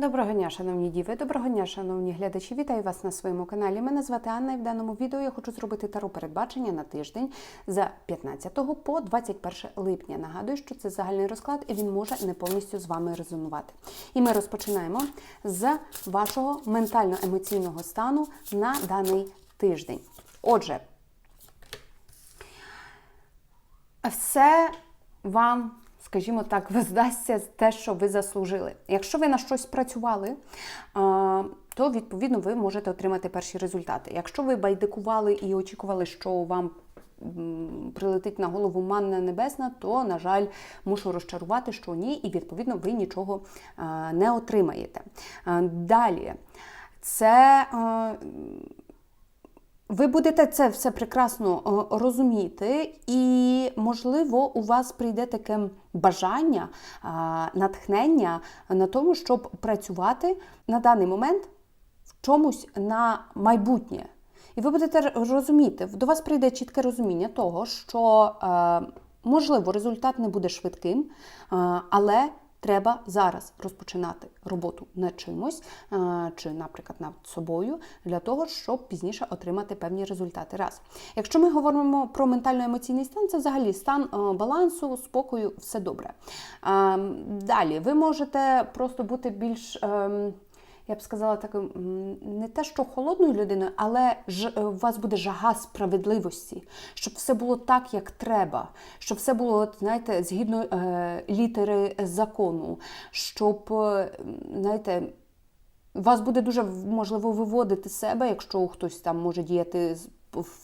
Доброго дня, шановні діви, доброго дня, шановні глядачі. Вітаю вас на своєму каналі. Мене звати Анна і в даному відео я хочу зробити таро передбачення на тиждень за 15 по 21 липня. Нагадую, що це загальний розклад і він може не повністю з вами резонувати. І ми розпочинаємо з вашого ментально-емоційного стану на даний тиждень. Отже, все вам, скажімо так, воздасться те, що ви заслужили. Якщо ви на щось працювали, то відповідно ви можете отримати перші результати. Якщо ви байдикували і очікували, що вам прилетить на голову манна небесна, то, на жаль, мушу розчарувати, що ні, і відповідно ви нічого не отримаєте. Далі, це. Ви будете це все прекрасно е, розуміти, і, можливо, у вас прийде таке бажання, натхнення на тому, щоб працювати на даний момент в чомусь на майбутнє. І ви будете розуміти, до вас прийде чітке розуміння того, що, е, можливо, результат не буде швидким, але Треба зараз розпочинати роботу над чимось, е, чи, наприклад, над собою, для того, щоб пізніше отримати певні результати. Раз. Якщо ми говоримо про ментально-емоційний стан, це взагалі стан е, балансу, спокою, все добре. Е, Далі, ви можете просто бути більш. Я б сказала так, не те, що холодною людиною, але ж е, у вас буде жага справедливості, щоб все було так, як треба, щоб все було, знаєте, згідно е, літери закону, щоб, е, знаєте, вас буде дуже можливо виводити себе, якщо хтось там може діяти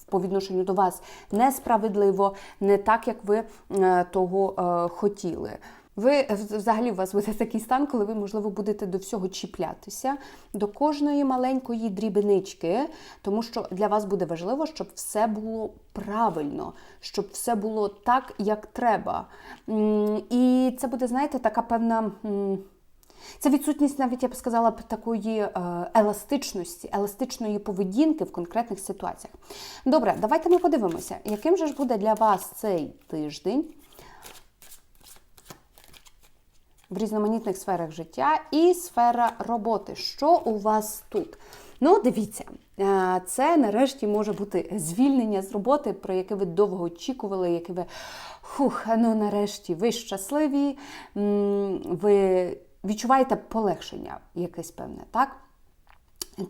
по відношенню до вас несправедливо, не так, як ви е, того хотіли. Ви взагалі у вас буде такий стан, коли ви, можливо, будете до всього чіплятися, до кожної маленької дрібнички, тому що для вас буде важливо, щоб все було правильно, щоб все було так, як треба. І це буде, знаєте, така певна. це відсутність, навіть я б сказала, такої е, еластичності, еластичної поведінки в конкретних ситуаціях. Добре, давайте ми подивимося, яким же ж буде для вас цей тиждень в різноманітних сферах життя і сфера роботи. Що у вас тут? Ну, дивіться, е, це нарешті може бути звільнення з роботи, про яке ви довго очікували, яке ви хух, ну нарешті ви щасливі, ви відчуваєте полегшення якесь певне, так?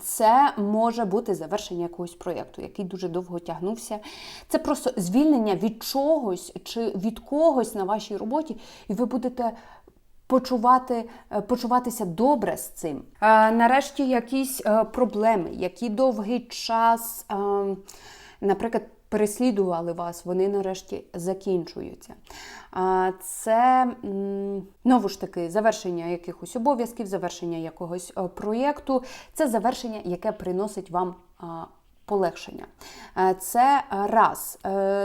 Це може бути завершення якогось проєкту, який дуже довго тягнувся. Це просто звільнення від чогось чи від когось на вашій роботі, і ви будете почувати, е, почуватися добре з цим. Нарешті якісь е, проблеми, які довгий час, е, наприклад, переслідували вас, вони нарешті закінчуються. Це знову ж таки завершення якихось обов'язків, завершення якогось проєкту, це завершення, яке приносить вам полегшення. Це раз.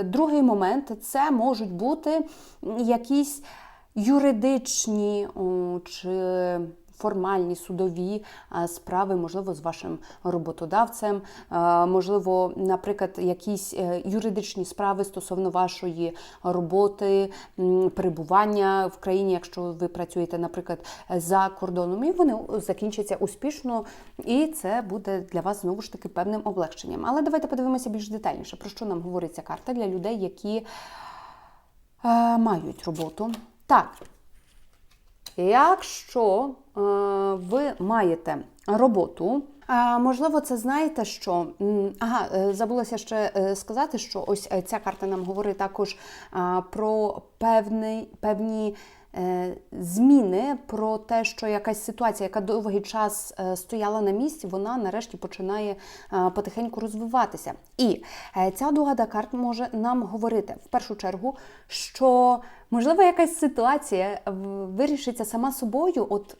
Другий момент це можуть бути якісь юридичні чи формальні судові справи, можливо, з вашим роботодавцем, можливо, наприклад, якісь е, юридичні справи стосовно вашої роботи, перебування в країні, якщо ви працюєте, наприклад, за кордоном, і вони закінчаться успішно, і це буде для вас знову ж таки певним облегченням. Але давайте подивимося більш детальніше, про що нам говорить ця карта для людей, які е, мають роботу. Так, Якщо е, ви маєте роботу, е, можливо, це знаєте, що ага, е, забулася ще сказати, що ось ця карта нам говорить також про певний, певні. Е, Зміни про те, що якась ситуація, яка довгий час е, стояла на місці, вона нарешті починає е, потихеньку розвиватися. І ця дугада карт може нам говорити в першу чергу, що можливо якась ситуація вирішиться сама собою. От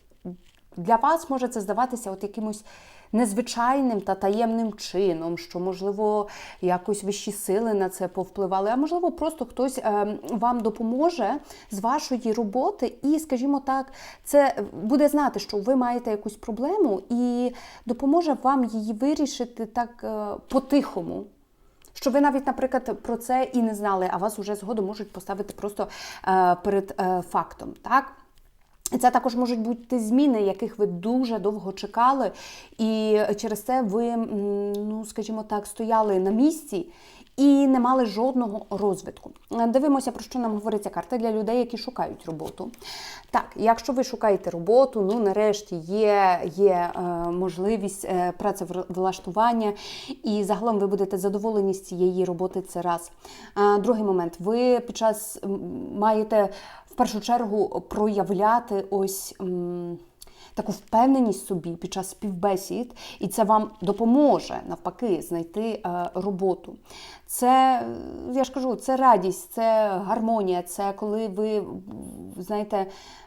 для вас може це здаватися от якимось незвичайним та таємним чином, що, можливо, якось вищі сили на це повпливали, а можливо, просто хтось е, вам допоможе з вашої роботи, і, скажімо так, це буде знати, що ви маєте якусь проблему, і допоможе вам її вирішити так е, по-тихому. Що ви навіть, наприклад, про це і не знали, а вас уже згодом можуть поставити просто е, перед фактом. Так? Це також можуть бути зміни, яких ви дуже довго чекали, і через це ви, ну скажімо так, стояли на місці. І не мали жодного розвитку. Дивимося, про що нам говориться карта для людей, які шукають роботу. Так, якщо ви шукаєте роботу, ну нарешті є є е, можливість е, працевлаштування, і загалом ви будете задоволені з цієї роботи. Це раз. Е, другий момент, ви під час маєте в першу чергу проявляти ось. Таку впевненість собі під час співбесід, і це вам допоможе навпаки знайти е, роботу. Це, е, я ж кажу, це радість, це гармонія, це коли ви знаєте,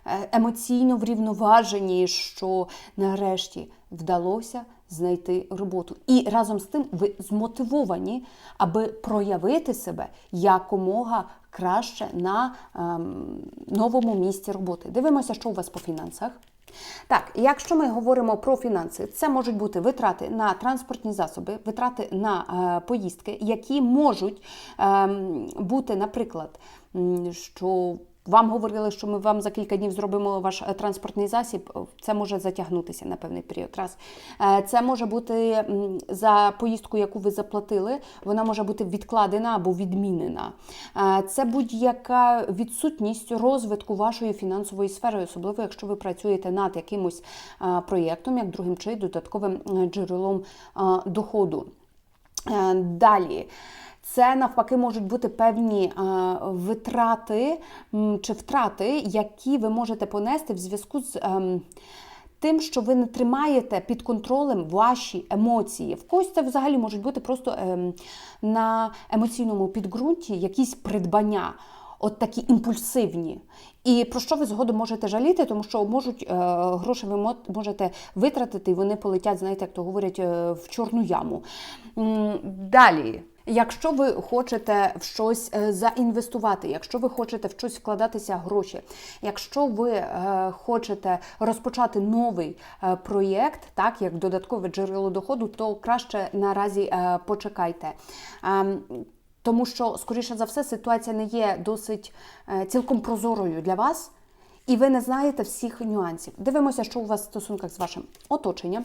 е, емоційно врівноважені, що нарешті вдалося знайти роботу. І разом з тим ви змотивовані, аби проявити себе якомога краще на ем, новому місці роботи. Дивимося, що у вас по фінансах. Так, якщо ми говоримо про фінанси, це можуть бути витрати на транспортні засоби, витрати на е, поїздки, які можуть е, бути, наприклад, що вам говорили, що ми вам за кілька днів зробимо ваш е, транспортний засіб. Це може затягнутися на певний період. Раз Е, це може бути за поїздку, яку ви заплатили, вона може бути відкладена або відмінена. Е, Це будь-яка відсутність розвитку вашої фінансової сфери, особливо якщо ви працюєте над якимось е, проєктом, як другим чи додатковим е, джерелом е, доходу. Е, Далі. Це навпаки можуть бути певні е, витрати чи втрати, які ви можете понести в зв'язку з ем, тим, що ви не тримаєте під контролем ваші емоції. В когось це взагалі можуть бути просто ем, на емоційному підґрунті якісь придбання. От такі імпульсивні. І про що ви згодом можете жаліти, тому що можуть е, гроші ви можете витратити, і вони полетять, знаєте, як то говорять, е, в чорну яму. Далі. Якщо ви хочете в щось е, заінвестувати, якщо ви хочете в щось вкладатися гроші, якщо ви е, хочете розпочати новий е, проєкт, так як додаткове джерело доходу, то краще наразі почекайте. Ем, тому що, скоріше за все, ситуація не є досить цілком прозорою для вас, і ви не знаєте всіх нюансів. Дивимося, що у вас в стосунках з вашим оточенням.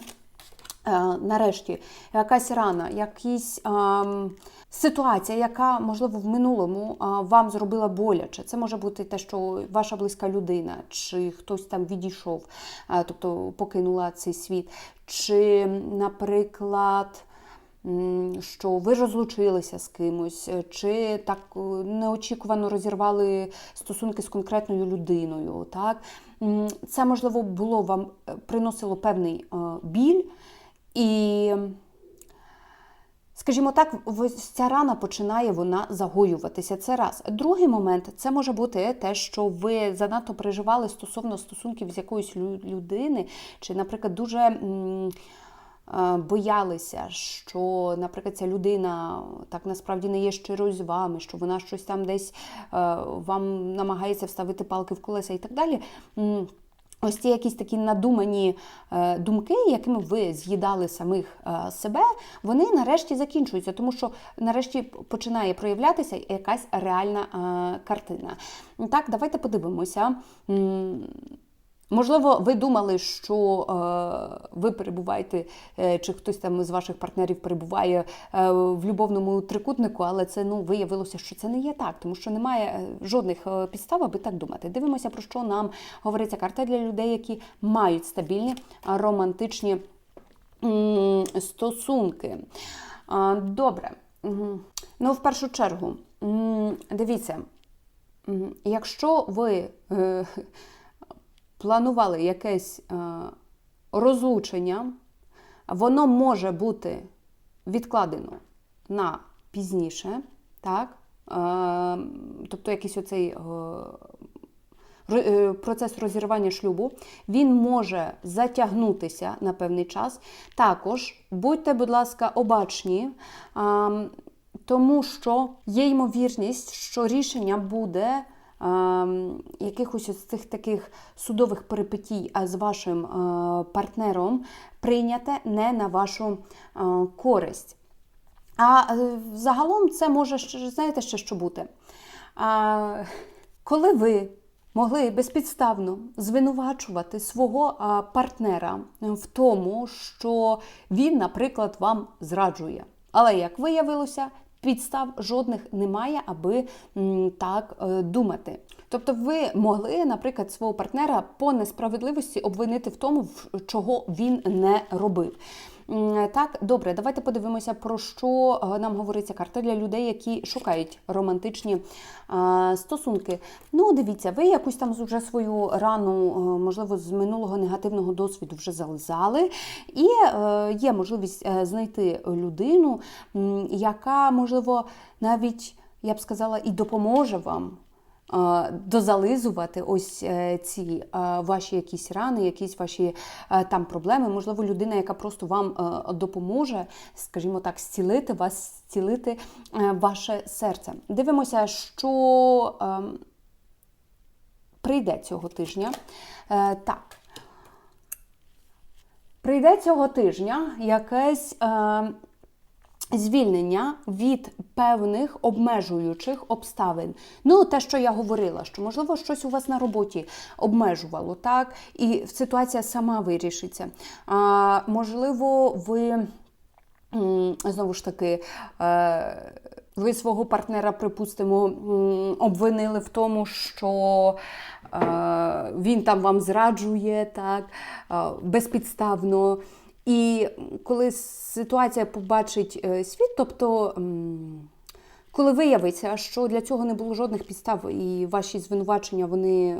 Е, Нарешті якась рана, якась ем, ситуація, яка можливо в минулому е, вам зробила боляче. Це може бути те, що ваша близька людина, чи хтось там відійшов, е, тобто покинула цей світ, чи, наприклад. Що ви розлучилися з кимось, чи так неочікувано розірвали стосунки з конкретною людиною. Так? Це, можливо, було вам приносило певний біль, і, скажімо так, ось ця рана починає вона загоюватися. Це раз. Другий момент це може бути те, що ви занадто переживали стосовно стосунків з якоюсь людини, чи, наприклад, дуже. Боялися, що, наприклад, ця людина так насправді не є щирою з вами, що вона щось там десь е, вам намагається вставити палки в колеса і так далі. Ось ці якісь такі надумані е, думки, якими ви з'їдали самих е, себе, вони нарешті закінчуються, тому що нарешті починає проявлятися якась реальна е, картина. Так, давайте подивимося. Можливо, ви думали, що е, ви перебуваєте, е, чи хтось там з ваших партнерів перебуває е, в любовному трикутнику, але це ну виявилося, що це не є так, тому що немає е, жодних е, підстав, аби так думати. Дивимося, про що нам говориться карта для людей, які мають стабільні романтичні стосунки. Добре. Ну, в першу чергу, дивіться, якщо ви е, планували якесь е, розлучення, воно може бути відкладено на пізніше, так? Е, тобто якийсь оцей е, ро- процес розірвання шлюбу, він може затягнутися на певний час. Також будьте, будь ласка, обачні, тому що є ймовірність, що рішення буде. А, Якихось ось цих таких судових перипетій з вашим е, партнером прийняте не на вашу е, користь. А е, загалом це може знаєте ще що бути. Коли ви могли безпідставно звинувачувати свого партнера в тому, що він, наприклад, вам зраджує. Але як виявилося, підстав жодних немає, аби так е, думати. Тобто, ви могли, наприклад, свого партнера по несправедливості обвинити в тому, чого він не робив. Так, добре, давайте подивимося, про що е, нам говориться карта для людей, які шукають романтичні стосунки. Ну, дивіться, ви якусь там вже свою рану, е, можливо, з минулого негативного досвіду вже зализали, і е, є можливість знайти людину, яка, можливо, навіть, я б сказала, і допоможе вам дозализувати ось е, ці е, ваші якісь рани, якісь ваші е, там проблеми. Можливо, людина, яка просто вам е, допоможе, скажімо так, зцілити вас, зцілити е, ваше серце. Дивимося, що прийде цього тижня. Е, Так. Прийде цього тижня якесь е, звільнення від певних обмежуючих обставин. Ну, те, що я говорила, що можливо щось у вас на роботі обмежувало, так, і ситуація сама вирішиться. А, можливо, ви знову ж таки. Е, ви свого партнера, припустимо, обвинили в тому, що е, він там вам зраджує так, е, безпідставно. І коли ситуація побачить е, світ, тобто. коли виявиться, що для цього не було жодних підстав, і ваші звинувачення вони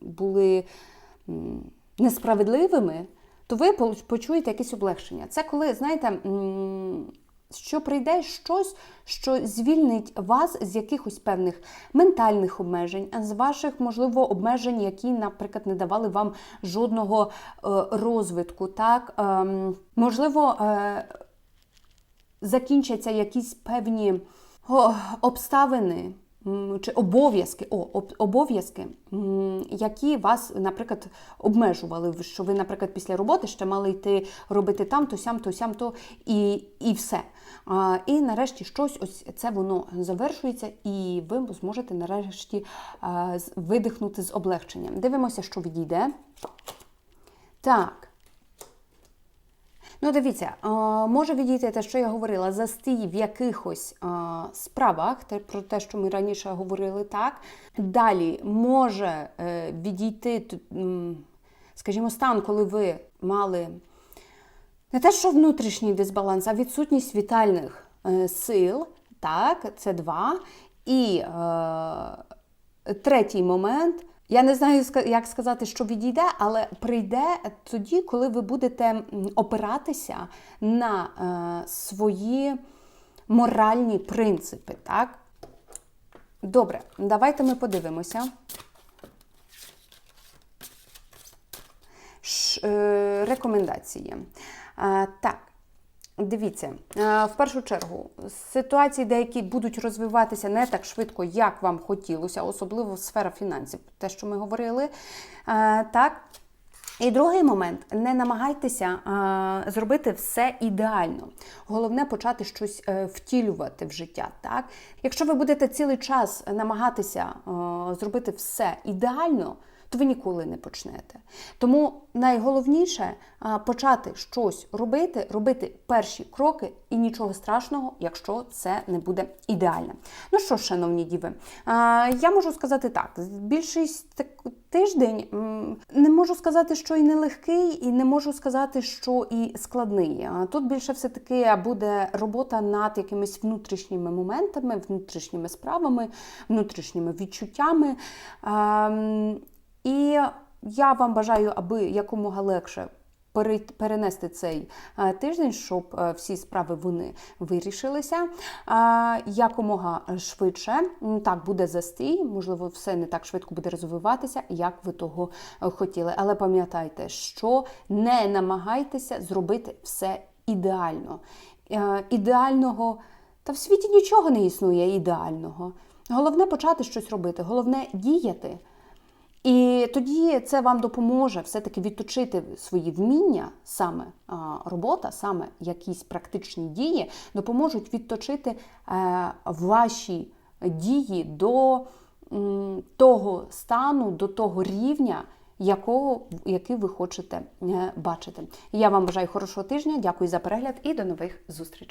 були несправедливими, то ви почуєте якесь облегшення. Це коли, знаєте, що прийде щось, що звільнить вас з якихось певних ментальних обмежень, з ваших, можливо, обмежень, які, наприклад, не давали вам жодного е, розвитку. Так? Ем, можливо, е, закінчаться якісь певні обставини чи обов'язки, о, обов'язки, які вас, наприклад, обмежували, що ви, наприклад, після роботи ще мали йти робити там, то сям, то сям, то і, і все. А, і нарешті щось ось це воно завершується, і ви зможете нарешті видихнути з облегченням. Дивимося, що відійде. Так. Ну, дивіться, е, може відійти те, що я говорила, застій в якихось е, справах, про те, що ми раніше говорили, так. Далі може е, відійти, скажімо, стан, коли ви мали не те, що внутрішній дисбаланс, а відсутність вітальних сил, так, це два. І третій момент. Я не знаю, як сказати, що відійде, але прийде тоді, коли ви будете опиратися на е, свої моральні принципи. Так? Добре, давайте ми подивимося. Ш, е, рекомендації. Е, так, дивіться, е, в першу чергу, ситуації деякі будуть розвиватися не так швидко, як вам хотілося, особливо сфера фінансів, те, що ми говорили. Е, так. І другий момент не намагайтеся а, зробити все ідеально. Головне почати щось е, втілювати в життя. Так? Якщо ви будете цілий час намагатися е, зробити все ідеально, то ви ніколи не почнете. Тому найголовніше почати щось робити, робити перші кроки, і нічого страшного, якщо це не буде ідеально. Ну що, ж, шановні діви, я можу сказати так: більшість тиждень не можу сказати, що і нелегкий, і не можу сказати, що і складний. Тут більше все-таки буде робота над якимись внутрішніми моментами, внутрішніми справами, внутрішніми відчуттями. І я вам бажаю, аби якомога легше перенести цей е, тиждень, щоб е, всі справи вони вирішилися якомога швидше. Так, буде застій, можливо, все не так швидко буде розвиватися, як ви того е, хотіли. Але пам'ятайте, що не намагайтеся зробити все ідеально. Ідеального, та в світі нічого не існує ідеального. Головне почати щось робити, головне діяти. І тоді це вам допоможе все-таки відточити свої вміння, саме робота, саме якісь практичні дії, допоможуть відточити е, ваші дії до того стану, до того рівня, якого, який ви хочете е, бачити. Я вам бажаю хорошого тижня, дякую за перегляд і до нових зустрічей.